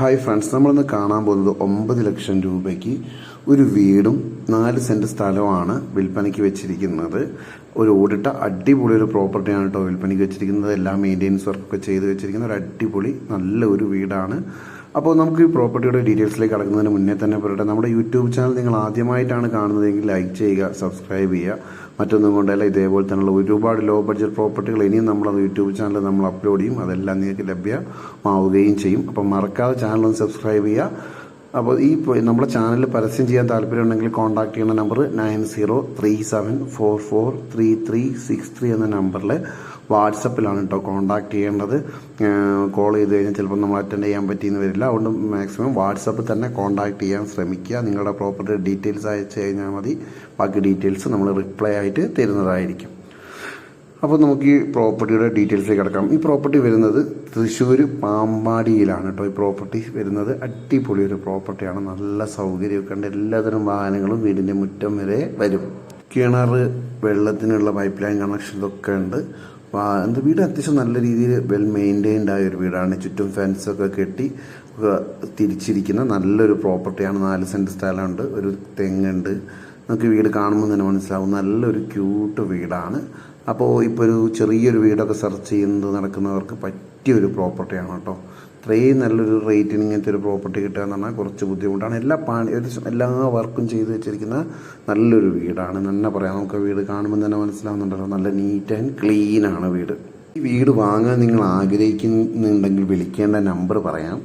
Hi friends നമ്മളിന്ന് കാണാൻ പോകുന്നത് ഒമ്പത് ലക്ഷം രൂപയ്ക്ക് ഒരു വീടും നാല് സെന്റ് സ്ഥലമാണ് വിൽപ്പനയ്ക്ക് വെച്ചിരിക്കുന്നത്. ഒരു ഓടിട്ട അടിപൊളി ഒരു പ്രോപ്പർട്ടിയാണ് കേട്ടോ വിൽപ്പനയ്ക്ക് വെച്ചിരിക്കുന്നത്. എല്ലാം മെയിന്റെനൻസ് വർക്കൊക്കെ ചെയ്ത് വെച്ചിരിക്കുന്ന ഒരു അടിപൊളി നല്ല ഒരു വീടാണ്. അപ്പോൾ നമുക്ക് ഈ പ്രോപ്പർട്ടിയുടെ ഡീറ്റെയിൽസിലേക്ക് കടക്കുന്നതിന് മുന്നേ തന്നെ പറയട്ടെ നമ്മുടെ യൂട്യൂബ് ചാനൽ നിങ്ങൾ ആദ്യമായിട്ടാണ് കാണുന്നതെങ്കിൽ ലൈക്ക് ചെയ്യുക സബ്സ്ക്രൈബ് ചെയ്യുക. മറ്റൊന്നും കൊണ്ടല്ല ഇതേപോലെ തന്നെയുള്ള ഒരുപാട് ലോ ബഡ്ജറ്റ് പ്രോപ്പർട്ടികൾ ഇനിയും നമ്മൾ യൂട്യൂബ് ചാനൽ നമ്മൾ അപ്ലോഡ് ചെയ്യും. അതെല്ലാം നിങ്ങൾക്ക് ലഭ്യമാവുകയും ചെയ്യും. അപ്പം മറക്കാതെ ചാനൽ ഒന്ന് സബ്സ്ക്രൈബ് ചെയ്യുക. അപ്പോൾ ഈ നമ്മുടെ ചാനൽ പരസ്യം ചെയ്യാൻ താല്പര്യമുണ്ടെങ്കിൽ കോൺടാക്ട് ചെയ്യുന്ന number nine zero three seven four four three three six three എന്ന നമ്പറിൽ വാട്സപ്പിലാണ് കേട്ടോ കോൺടാക്ട് ചെയ്യേണ്ടത്. കോൾ ചെയ്ത് കഴിഞ്ഞാൽ ചിലപ്പോൾ നമ്മൾ അറ്റൻഡ് ചെയ്യാൻ പറ്റിയെന്ന് വരില്ല. അതുകൊണ്ട് മാക്സിമം വാട്സപ്പിൽ തന്നെ കോൺടാക്ട് ചെയ്യാൻ ശ്രമിക്കുക. നിങ്ങളുടെ പ്രോപ്പർട്ടി ഡീറ്റെയിൽസ് അയച്ചു കഴിഞ്ഞാൽ മതി. ബാക്കി ഡീറ്റെയിൽസ് നമ്മൾ റിപ്ലൈ ആയിട്ട് തരുന്നതായിരിക്കും. അപ്പോൾ നമുക്ക് ഈ പ്രോപ്പർട്ടിയുടെ ഡീറ്റെയിൽസിലേക്ക് കിടക്കാം. ഈ പ്രോപ്പർട്ടി വരുന്നത് തൃശ്ശൂർ പാമ്പാടിയിലാണ് കേട്ടോ. ഈ പ്രോപ്പർട്ടി വരുന്നത് അടിപൊളി ഒരു പ്രോപ്പർട്ടിയാണ്. നല്ല സൗകര്യമൊക്കെ ഉണ്ട്. എല്ലാതരം വാഹനങ്ങളും വീടിന്റെ മുറ്റം വരെ വരും. കിണർ വെള്ളത്തിനുള്ള പൈപ്പ് ലൈൻ കണക്ഷൻ ഇതൊക്കെ ഉണ്ട്. എന്ത് വീട് അത്യാവശ്യം നല്ല രീതിയിൽ വെൽ മെയിന്റൈൻഡ് ആയ ഒരു വീടാണ്. ചുറ്റും ഫെൻസൊക്കെ കെട്ടി തിരിച്ചിരിക്കുന്ന നല്ലൊരു പ്രോപ്പർട്ടിയാണ്. നാല് സെന്റ് സ്ഥലമുണ്ട്. ഒരു തെങ്ങുണ്ട്. നമുക്ക് വീട് കാണുമ്പോൾ തന്നെ മനസ്സിലാവും. നല്ലൊരു ക്യൂട്ട് വീടാണ്. അപ്പോൾ ഇപ്പോൾ ഒരു ചെറിയൊരു വീടൊക്കെ സെർച്ച് ചെയ്യുന്നത് നടക്കുന്നവർക്ക് പറ്റിയൊരു പ്രോപ്പർട്ടിയാണ് കേട്ടോ. ഇത്രയും നല്ലൊരു റേറ്റിന് ഇങ്ങനത്തെ ഒരു പ്രോപ്പർട്ടി കിട്ടുക എന്ന് പറഞ്ഞാൽ കുറച്ച് ബുദ്ധിമുട്ടാണ്. എല്ലാ പണി എല്ലാ വർക്കും ചെയ്ത് വെച്ചിരിക്കുന്ന നല്ലൊരു വീടാണ്. തന്നെ പറയാം. നമുക്ക് വീട് കാണുമ്പോൾ തന്നെ മനസ്സിലാവുന്നുണ്ടല്ലോ. നല്ല നീറ്റ് ആൻഡ് ക്ലീൻ ആണ് വീട്. ഈ വീട് വാങ്ങാൻ നിങ്ങൾ ആഗ്രഹിക്കുന്നുണ്ടെങ്കിൽ വിളിക്കേണ്ട നമ്പർ പറയാം.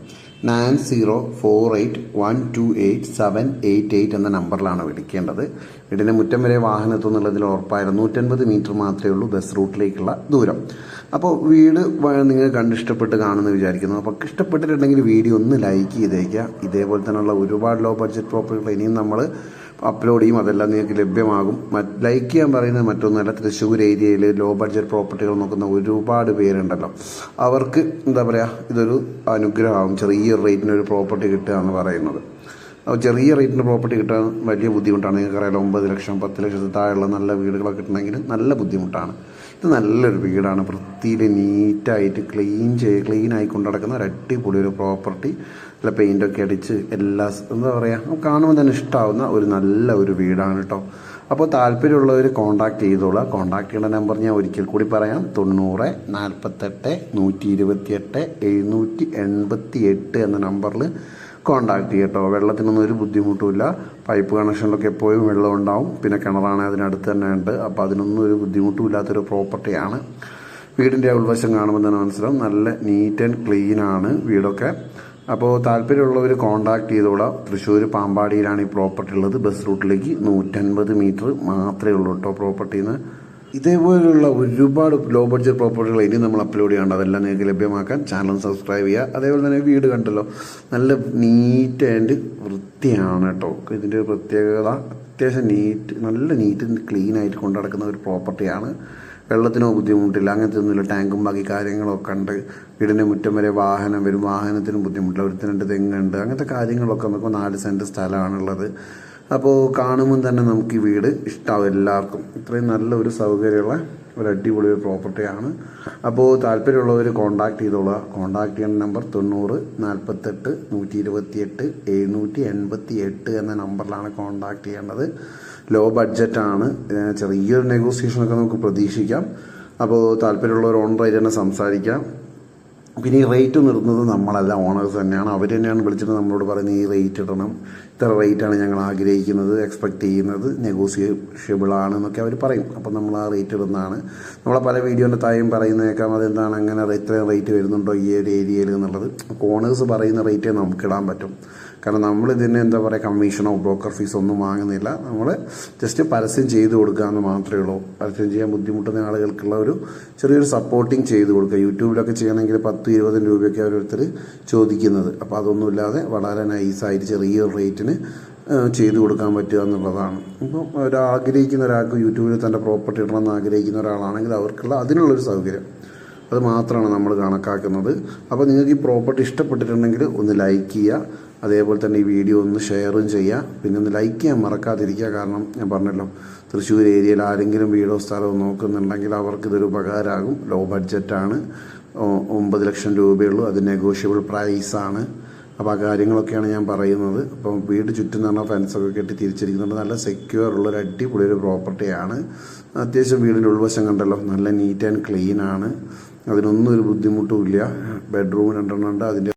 Nine zero four eight one two eight seven eight eight എന്ന നമ്പറിലാണ് വിളിക്കേണ്ടത്. വീടിന്റെ മുറ്റം വരെ വാഹനത്തെന്നുള്ളതിൽ ഉറപ്പായിരുന്നു. നൂറ്റൻപത് മീറ്റർ മാത്രമേ ഉള്ളൂ ബസ് റൂട്ടിലേക്കുള്ള ദൂരം. അപ്പോൾ വീട് നിങ്ങൾ കണ്ടിഷ്ടപ്പെട്ട് കാണുമെന്ന് വിചാരിക്കുന്നു. അപ്പോൾ ഇഷ്ടപ്പെട്ടിട്ടുണ്ടെങ്കിൽ വീഡിയോ ഒന്ന് ലൈക്ക് ചെയ്തേക്കുക. ഇതേപോലെ തന്നെയുള്ള ഒരുപാട് ലോ ബഡ്ജറ്റ് പ്രോപ്പർട്ടികൾ ഇനിയും നമ്മൾ അപ്ലോഡ് ചെയ്യും അതെല്ലാം നിങ്ങൾക്ക് ലഭ്യമാകും. ലൈക്ക് ചെയ്യാൻ പറയുന്നത് മറ്റൊന്നല്ല തൃശ്ശൂർ ഏരിയയിൽ ലോ ബഡ്ജറ്റ് പ്രോപ്പർട്ടികൾ നോക്കുന്ന ഒരുപാട് പേരുണ്ടല്ലോ. അവർക്ക് എന്താ പറയുക ഇതൊരു അനുഗ്രഹമാകും. ചെറിയ റേറ്റിന് ഒരു പ്രോപ്പർട്ടി കിട്ടുക എന്ന് പറയുന്നത്. അപ്പോൾ ചെറിയ റേറ്റിന് പ്രോപ്പർട്ടി കിട്ടാൻ വലിയ ബുദ്ധിമുട്ടാണ്. നിങ്ങൾക്കറിയാലോ ഒമ്പത് ലക്ഷം പത്ത് ലക്ഷത്തിൽ താഴെയുള്ള നല്ല വീടുകളൊക്കെ കിട്ടണമെങ്കിൽ നല്ല ബുദ്ധിമുട്ടാണ്. ഇത് നല്ലൊരു വീടാണ്. വൃത്തിയിൽ നീറ്റായിട്ട് ക്ലീൻ ചെയ്ത് ക്ലീൻ ആയി കൊണ്ടു നടക്കുന്ന ഒരു അടിപൊളി ഒരു പ്രോപ്പർട്ടി നല്ല പെയിന്റൊക്കെ അടിച്ച് എല്ലാ എന്താ പറയുക കാണുമ്പോൾ തന്നെ ഇഷ്ടമാവുന്ന ഒരു നല്ല ഒരു വീടാണ് കേട്ടോ അപ്പോൾ താല്പര്യമുള്ളവർ കോൺടാക്ട് ചെയ്തോളാം. കോൺടാക്ട് ചെയ്യേണ്ട നമ്പർ ഞാൻ ഒരിക്കൽ കൂടി പറയാം. തൊണ്ണൂറ് നാൽപ്പത്തെട്ട് നൂറ്റി ഇരുപത്തിയെട്ട് എഴുന്നൂറ്റി എൺപത്തി എട്ട് എന്ന നമ്പറിൽ കോണ്ടാക്ട് ചെയ്യട്ടോ. വെള്ളത്തിനൊന്നും ഒരു ബുദ്ധിമുട്ടുമില്ല പൈപ്പ് കണക്ഷനിലൊക്കെ എപ്പോഴും വെള്ളം ഉണ്ടാവും. പിന്നെ കിണറാണ് അതിനടുത്ത് തന്നെ ഉണ്ട്. അപ്പോൾ അതിനൊന്നും ഒരു ബുദ്ധിമുട്ടും ഇല്ലാത്തൊരു പ്രോപ്പർട്ടിയാണ് വീടിന്റെ ഉൾവശം കാണുമ്പോൾ തന്നെ മനസ്സിലാവും. നല്ല നീറ്റ് ആൻഡ് ക്ലീൻ ആണ് വീടൊക്കെ. അപ്പോൾ താല്പര്യമുള്ളവർ കോണ്ടാക്ട് ചെയ്തോളാം. തൃശ്ശൂർ പാമ്പാടിയിലാണ് ഈ പ്രോപ്പർട്ടി ഉള്ളത്. ബസ് റൂട്ടിലേക്ക് നൂറ്റൻപത് മീറ്റർ മാത്രമേ ഉള്ളൂ കേട്ടോ പ്രോപ്പർട്ടിയിൽ നിന്ന് ഇതേപോലെയുള്ള ഒരുപാട് ലോ ബഡ്ജറ്റ് പ്രോപ്പർട്ടികൾ ഇനി നമ്മൾ അപ്ലോഡ് ചെയ്യേണ്ട അതെല്ലാം നിങ്ങൾക്ക് ലഭ്യമാക്കാൻ ചാനൽ സബ്സ്ക്രൈബ് ചെയ്യുക. അതേപോലെ തന്നെ വീട് കണ്ടല്ലോ. നല്ല നീറ്റ് ആൻഡ് വൃത്തിയാണ് കേട്ടോ. ഇതിന്റെ ഒരു പ്രത്യേകത അത്യാവശ്യം നീറ്റ് നല്ല നീറ്റ് ക്ലീൻ ആയിട്ട് കൊണ്ടു നടക്കുന്ന ഒരു പ്രോപ്പർട്ടിയാണ് വെള്ളത്തിനോ ബുദ്ധിമുട്ടില്ല. അങ്ങനത്തെ ഒന്നുമില്ല. ടാങ്കും ബാക്കി കാര്യങ്ങളൊക്കെ ഉണ്ട്. വീടിന്റെ മുറ്റം വരെ വാഹനം വരും. വാഹനത്തിനും ബുദ്ധിമുട്ടില്ല. ഒരുത്തിനുണ്ട് തെങ്ങുണ്ട്. അങ്ങനത്തെ കാര്യങ്ങളൊക്കെ നമുക്ക് നാല് സെന്റ് സ്ഥലമാണുള്ളത്. അപ്പോൾ കാണുമ്പോൾ തന്നെ നമുക്ക് ഈ വീട് ഇഷ്ടമാവും എല്ലാവർക്കും. ഇത്രയും നല്ല ഒരു സൗകര്യമുള്ള ഒരു അടിപൊളി ഒരു പ്രോപ്പർട്ടിയാണ് അപ്പോൾ താല്പര്യമുള്ളവർ കോൺടാക്ട് ചെയ്തോളുക കോൺടാക്ട് ചെയ്യുന്ന നമ്പർ തൊണ്ണൂറ് നാൽപ്പത്തെട്ട് നൂറ്റി ഇരുപത്തിയെട്ട് എഴുന്നൂറ്റി എൺപത്തി എട്ട് എന്ന നമ്പറിലാണ് കോൺടാക്ട് ചെയ്യേണ്ടത് ലോ ബഡ്ജറ്റാണ് ചെറിയൊരു നെഗോസിയേഷനൊക്കെ നമുക്ക് പ്രതീക്ഷിക്കാം. അപ്പോൾ താല്പര്യമുള്ളവർ ഓണറായിട്ട് തന്നെ സംസാരിക്കാം. പിന്നെ ഈ റേറ്റ് നിർത്തുന്നത് നമ്മളല്ല ഓണേഴ്സ് തന്നെയാണ്. അവർ തന്നെയാണ് വിളിച്ചിട്ട് നമ്മളോട് പറയുന്നത് ഈ റേറ്റ് ഇടണം. ഇത്ര റേറ്റാണ് ഞങ്ങൾ ആഗ്രഹിക്കുന്നത് എക്സ്പെക്ട് ചെയ്യുന്നത് നെഗോസിയേഷബിൾ ആണെന്നൊക്കെ അവർ പറയും. അപ്പം നമ്മൾ ആ റേറ്റ് ഇടുന്നതാണ്. നമ്മളെ പല വീഡിയോന്റെ തായും പറയുന്നേക്കാം അതെന്താണ്? അങ്ങനെ ഇത്രയും റേറ്റ് വരുന്നുണ്ടോ ഈ ഒരു ഏരിയയിൽ എന്നുള്ളത്. ഓണേഴ്സ് പറയുന്ന റേറ്റേ നമുക്ക് ഇടാൻ പറ്റും. കാരണം നമ്മൾ ഇതിന് എന്താ പറയുക കമ്മീഷനോ ബ്രോക്കർ ഫീസോ ഒന്നും വാങ്ങുന്നില്ല. നമ്മൾ ജസ്റ്റ് പരസ്യം ചെയ്ത് കൊടുക്കുക എന്ന് മാത്രമേ ഉള്ളൂ. പരസ്യം ചെയ്യാൻ ബുദ്ധിമുട്ടുന്ന ആളുകൾക്കുള്ള ഒരു ചെറിയൊരു സപ്പോർട്ടിങ് ചെയ്ത് കൊടുക്കുക. യൂട്യൂബിലൊക്കെ ചെയ്യണമെങ്കിൽ പത്ത് ഇരുപതും രൂപയൊക്കെ ഓരോരുത്തർ ചോദിക്കുന്നത്. അപ്പോൾ അതൊന്നുമില്ലാതെ വളരെ നൈസായിട്ട് ചെറിയ റേറ്റിന് ചെയ്തു കൊടുക്കാൻ പറ്റുക എന്നുള്ളതാണ്. ഇപ്പം ഒരാഗ്രഹിക്കുന്ന ഒരാൾക്ക് യൂട്യൂബിൽ തന്റെ പ്രോപ്പർട്ടി ഇടണമെന്ന് ആഗ്രഹിക്കുന്ന ഒരാളാണെങ്കിൽ അവർക്കുള്ള അതിനുള്ളൊരു സൗകര്യം. അത് മാത്രമാണ് നമ്മൾ കണക്കാക്കുന്നത്. അപ്പോൾ നിങ്ങൾക്ക് ഈ പ്രോപ്പർട്ടി ഇഷ്ടപ്പെട്ടിട്ടുണ്ടെങ്കിൽ ഒന്ന് ലൈക്ക് ചെയ്യുക. അതേപോലെ തന്നെ ഈ വീഡിയോ ഒന്ന് ഷെയറും ചെയ്യുക. പിന്നെ ഒന്ന് ലൈക്ക് ചെയ്യാൻ മറക്കാതിരിക്കുക. കാരണം ഞാൻ പറഞ്ഞല്ലോ തൃശ്ശൂർ ഏരിയയിൽ ആരെങ്കിലും വീടോ സ്ഥലമോ നോക്കുന്നുണ്ടെങ്കിൽ അവർക്കിതൊരു ഉപകാരമാകും. ലോ ബഡ്ജറ്റാണ്. ഒമ്പത് ലക്ഷം രൂപയുള്ളൂ. അത് നെഗോഷ്യബിൾ പ്രൈസാണ് അപ്പോൾ ആ കാര്യങ്ങളൊക്കെയാണ് ഞാൻ പറയുന്നത്. അപ്പം വീട് ചുറ്റും പറഞ്ഞാൽ ഫെൻസൊക്കെ കെട്ടി തിരിച്ചിരിക്കുന്നുണ്ട്. നല്ല സെക്യൂർ ഉള്ള ഒരു അടിപൊളി ഒരു പ്രോപ്പർട്ടിയാണ് അത്യാവശ്യം വീടിന്റെ ഉൾവശം കണ്ടല്ലോ. നല്ല നീറ്റ് ആൻഡ് ക്ലീൻ ആണ്. അതിനൊന്നും ഒരു ബുദ്ധിമുട്ടും ഇല്ല. ബെഡ്റൂം രണ്ടെണ്ണം ഉണ്ട്. അതിന്റെ